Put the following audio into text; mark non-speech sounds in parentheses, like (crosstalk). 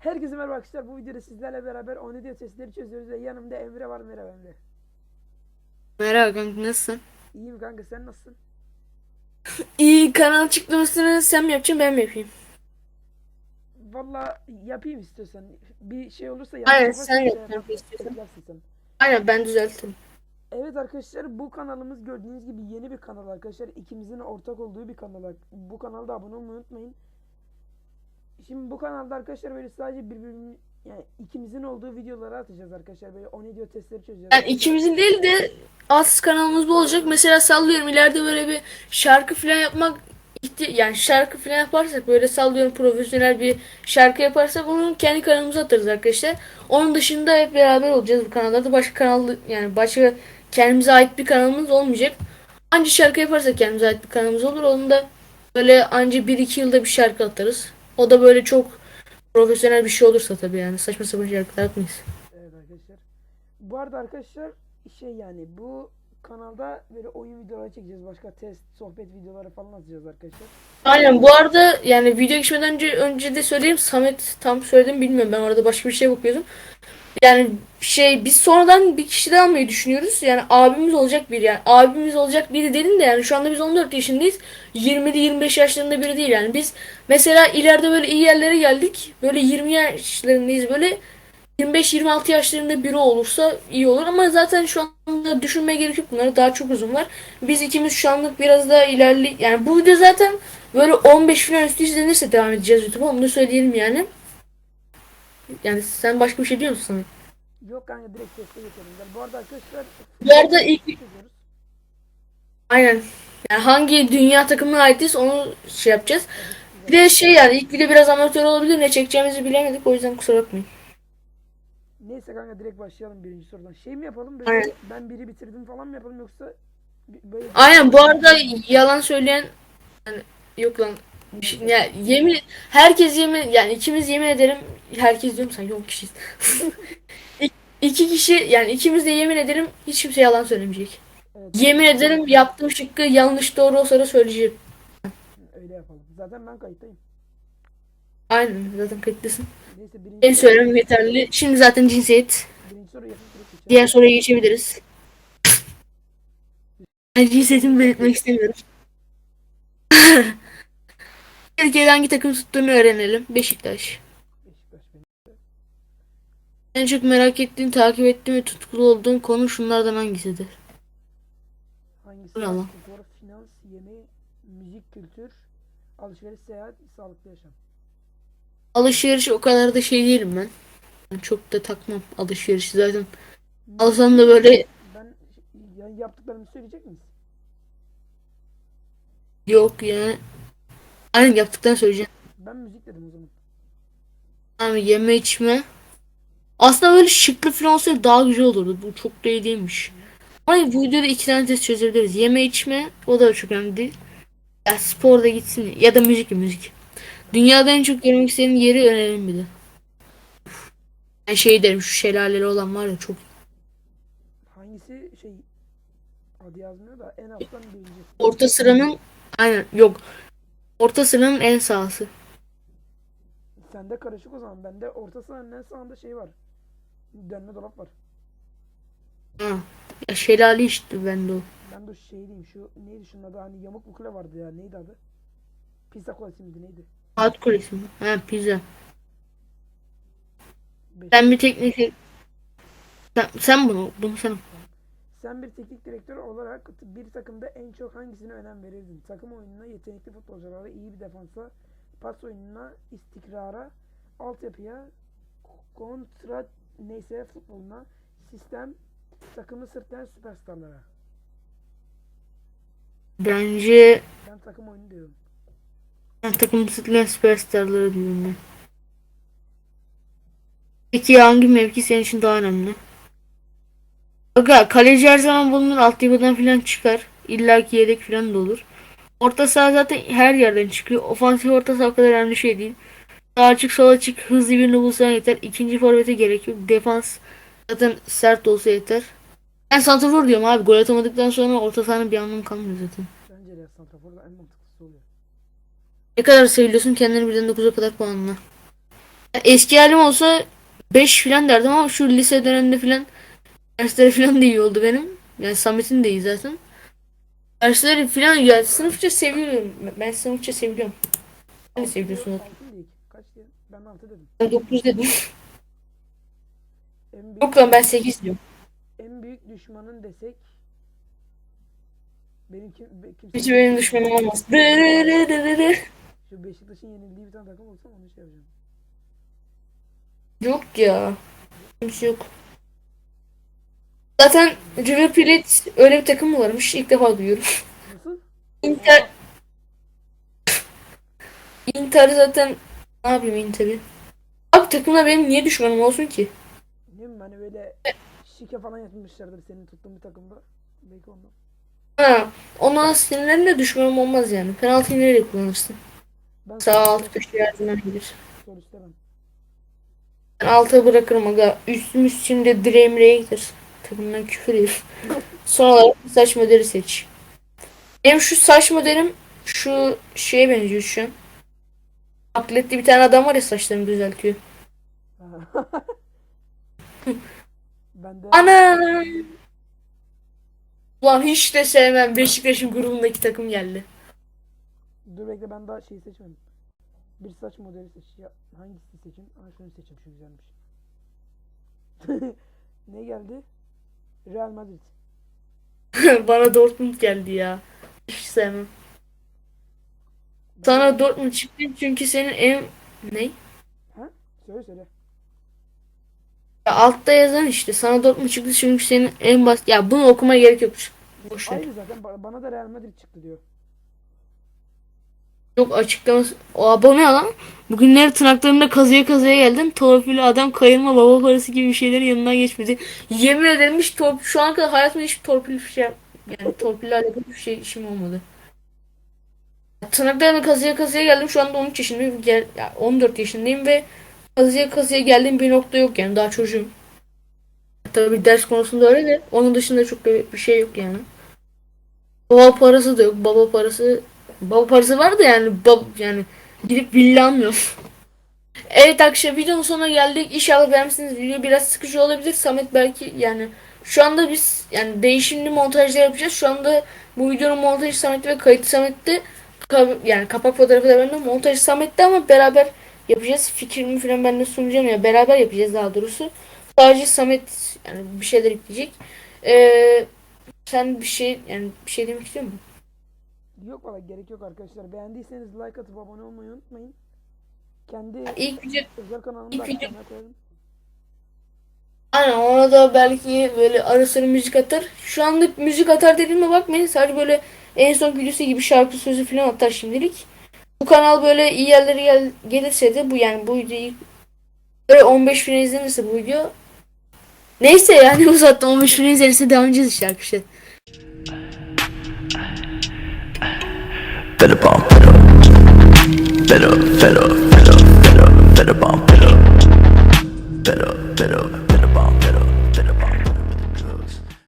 Herkese merhaba arkadaşlar. Bu videoda sizlerle beraber Onidio testleri çözüyoruz ve yanımda Emre var. Merhaba Emre. Merhaba kanka nasılsın? İyiyim kanka sen nasılsın? İyi kanal çıkmasını sen mi yapacaksın ben mi yapayım? Valla yapayım istiyorsan. Bir şey olursa Aynen, sen şey yap, yaparsın sen. Aynen ben düzelttim. Evet arkadaşlar bu kanalımız gördüğünüz gibi yeni bir kanal arkadaşlar. İkimizin ortak olduğu bir kanal. Bu kanalda abone olmayı unutmayın. Şimdi bu kanalda arkadaşlar böyle sadece birbirimiz yani ikimizin olduğu videoları atacağız arkadaşlar. Böyle Onidio testleri çözeceğiz. Yani ikimizin değil de az kanalımız olacak. Mesela sallıyorum ileride böyle bir şarkı falan yapmak yani şarkı falan yaparsak böyle sallıyorum profesyonel bir şarkı yaparsak onu kendi kanalımıza atarız arkadaşlar. Onun dışında hep beraber olacağız bu kanallarda. Başka kanal yani başka kendimize ait bir kanalımız olmayacak. Anca şarkı yaparsak kendimize ait bir kanalımız olur. Onu da böyle anca 1-2 yılda bir şarkı atarız. O da böyle çok profesyonel bir şey olursa tabii yani saçma sapan şarkılar atmayız. Evet arkadaşlar. Bu arada arkadaşlar şey yani bu kanalda böyle oyun videoları çekeceğiz. Başka test, sohbet videoları falan atacağız arkadaşlar. Aynen bu arada yani video geçmeden önce önce de söyleyeyim Samet tam söyledim bilmiyorum ben orada başka bir şeye bakıyordum. Yani şey biz sonradan bir kişi almayı düşünüyoruz. Yani abimiz olacak biri yani abimiz olacak biri dedin de yani şu anda biz 14 yaşındayız. 20'li 25 yaşlarında biri değil yani biz mesela ileride böyle iyi yerlere geldik. Böyle 20 yaşlarındayız böyle 25-26 yaşlarında biri olursa iyi olur ama zaten şu anda düşünmeye gerek yok bunlara daha çok uzun var. Biz ikimiz şu anlık biraz daha ilerli yani bu video zaten böyle 15 falan üstü izlenirse devam edeceğiz YouTube'a onu da söyleyelim yani. Yani sen başka bir şey diyor musun? Yok kanka direkt teste geçelim. Bu arada arkadaşlar Bu arada ilk çözüyoruz. aynen yani hangi dünya takımına aitiz onu şey yapacağız. Bir de şey yani ilk video biraz amatör olabilir ne çekeceğimizi bilemedik o yüzden kusura bakmayın. Neyse kanka direkt başlayalım birinci sorudan. Şey mi yapalım böyle Aynen. ben biri bitirdim falan mı yapalım yoksa bi- böyle Aynen bu arada yalan söyleyen yani yok lan bir şey, ya yemin herkes yemin yani ikimiz yemin ederim herkes diyorum sen 10 kişiyiz. (laughs) İki kişi yani ikimiz de yemin ederim hiç kimse yalan söylemeyecek. Evet, Yemin ederim yaptığım şıkkı yanlış doğru olsa da söyleyeceğim. öyle yapalım. Zaten ben kayıttayım. Aynen zaten kayıtlısın. Neyse Benim söylemem yeterli. Şimdi zaten cinsiyet. soru. Diğer soruya geçebiliriz. Ben cinsiyetimi belirtmek istemiyorum. (laughs) Türkiye'de hangi takım tuttuğunu öğrenelim. Beşiktaş. En çok merak ettiğin, takip ettiğin ve tutkulu olduğun konu şunlardan hangisidir? Hangisi? Bu ne lan? Spor, finans, yeme, müzik, kültür, alışveriş, seyahat, sağlıklı yaşam. Alışveriş o kadar da şey değilim ben. Ben çok da takmam alışveriş zaten. Alsam da böyle Ben yani yaptıklarımı söyleyecek miyiz? yok yani. Aynen yaptıktan söyleyeceğim. Ben müzik dedim o zaman. Ama yeme içme. Aslında böyle şıklı falan olsaydı daha güzel olurdu. Bu çok da iyi değilmiş. Ama bu videoda iki tane test çözebiliriz. Yeme içme o da çok önemli değil. Ya spor da gitsin ya da müzik müzik. Dünyada en çok görmek istediğin yeri önerelim bir de. Ben şey derim şu şelaleli olan var ya çok. Hangisi şey adı yazmıyor da en alttan birinci. Orta sıranın aynen yok. Orta sıranın en sağsı. Sende karışık o zaman. Bende orta sahanın en sağında şey var. Dönme dolap var. Ha. Ya şelale işte bende o. Ben de şey diyeyim şu neydi şunun adı hani yamuk bir kule vardı ya neydi adı? Pizza kulesi miydi neydi? Saat kulesi mi? Ha pizza. Beş. Sen bir teknik sen, sen bunu bunu sen Sen bir teknik direktör olarak bir takımda en çok hangisine önem verirdin? Takım oyununa, yetenekli futbolculara, iyi bir defansa, pas oyununa, istikrara, altyapıya, kontra neyse futboluna, sistem, takımı sırtlayan süperstarlara. bence Ben takım oyunu diyorum. ben takım sıkılan süperstarları diyorum ben. Peki hangi mevki senin için daha önemli? Aga kaleci her zaman bulunur altyapıdan falan çıkar. İlla ki yedek falan da olur. Orta saha zaten her yerden çıkıyor. Ofansif orta saha o kadar önemli şey değil. Sağ açık sol açık hızlı birini bulsan yeter. İkinci forvete gerek yok. Defans zaten sert olsa yeter. Ben santrafor diyorum abi. Gol atamadıktan sonra orta sahanın bir anlamı kalmıyor zaten. Bence de santraforda en mantıklısı oluyor. Ne kadar seviyorsun kendini birden 9'a kadar puanla. Eski halim olsa 5 falan derdim ama şu lise döneminde falan dersleri falan da iyi oldu benim. Yani Samet'in de iyi zaten. Dersleri falan ya sınıfça seviyorum. Ben sınıfça seviyorum. Sen de seviyorsun zaten. Altın değil. Kaç diye? Ben 6 dedim. Ben 9 dedim. En (laughs) büyük, Yok lan ben 8 diyorum. en büyük düşmanın desek benim kim, kimse Hiç benim düşmanım olmaz. Şu Beşiktaş'ın yenildiği bir tane takım olsa onu şey yapacağım. Yok ya. Kimse yok. Zaten River Plate öyle bir takım mı varmış? İlk defa duyuyorum. Nasıl? Inter Inter zaten ne yapayım Inter'i? Abi takımda benim niye düşmanım olsun ki? Bileyim hani böyle şike falan yapmışlardır senin tuttuğun bir takımda. Belki ondan. Ha, ona sinirlenme düşmanım olmaz yani. Penaltıyı nereye kullanırsın? Ben Sağ alt köşe yardımdan gelir. soru istemem. Ben alta bırakırım aga. Üstümüz şimdi Dream'e gider. Takımdan küfür yer. Son olarak saç modeli seç. Benim şu saç modelim şu şeye benziyor şu an. Atletli bir tane adam var ya saçlarını düzeltiyor. (laughs) ben de Ana! Ulan hiç de sevmem. Beşiktaş'ın grubundaki takım geldi. dur bekle ben daha şeyi seçmedim. Bir saç modeli seç. Ya, hangisini seçeyim? Aa şunu seçeyim şu güzelmiş. (laughs) ne geldi? Real Madrid. (laughs) Bana Dortmund geldi ya. Hiç sevmem. Sana Dortmund çıktı çünkü senin en... Ne? Ha? Söyle söyle. Ya altta yazan işte. Sana Dortmund çıktı çünkü senin en bas... Ya bunu okumaya gerek yok. Boş ver. Aynı zaten ba- bana da Real Madrid çıktı diyor. Yok açıklaması. O abone lan. Bugünleri tırnaklarında kazıya kazıya geldim. Torpili adam kayırma baba parası gibi bir şeylerin yanından geçmedi. Yemin ederim hiç torpil... Şu ana kadar hayatımda hiç torpil bir şey... Yani torpille alakalı bir şey işim olmadı. Tırnaklarımda kazıya kazıya geldim. Şu anda 13 yaşındayım. Gel, ya 14 yaşındayım ve kazıya kazıya geldiğim bir nokta yok yani. Daha çocuğum. Tabii ders konusunda öyle de onun dışında çok bir şey yok yani. Baba parası da yok. Baba parası baba parası var da yani bab yani gidip villa almıyorum. (laughs) Evet arkadaşlar videonun sonuna geldik. İnşallah beğenmişsiniz. Video biraz sıkıcı olabilir. Samet belki yani şu anda biz yani değişimli montajlar yapacağız. Şu anda bu videonun montajı Samet'te ve kayıt Samet'te. Yani kapak fotoğrafı da bende montajı Samet'te ama beraber yapacağız. Fikrimi falan ben de sunacağım ya. Beraber yapacağız daha doğrusu. Sadece Samet yani bir şeyler ekleyecek. Ee, sen bir şey yani bir şey demek istiyor musun? Yok valla gerek yok arkadaşlar. Beğendiyseniz like atıp abone olmayı unutmayın. Kendi İlk video özel kanalımı ilk video- açıklamaya koyarım. Aynen ona da belki böyle ara sıra müzik atar. Şu anda müzik atar dediğime bakmayın. Sadece böyle en son videosu gibi şarkı sözü falan atar şimdilik. Bu kanal böyle iyi yerlere gel gelirse de bu yani bu videoyu böyle 15 bin izlenirse bu video Neyse yani (laughs) uzattı 15 bin izlenirse devam edeceğiz işte arkadaşlar. Better bomb, better, better, better, better, better, better bomb.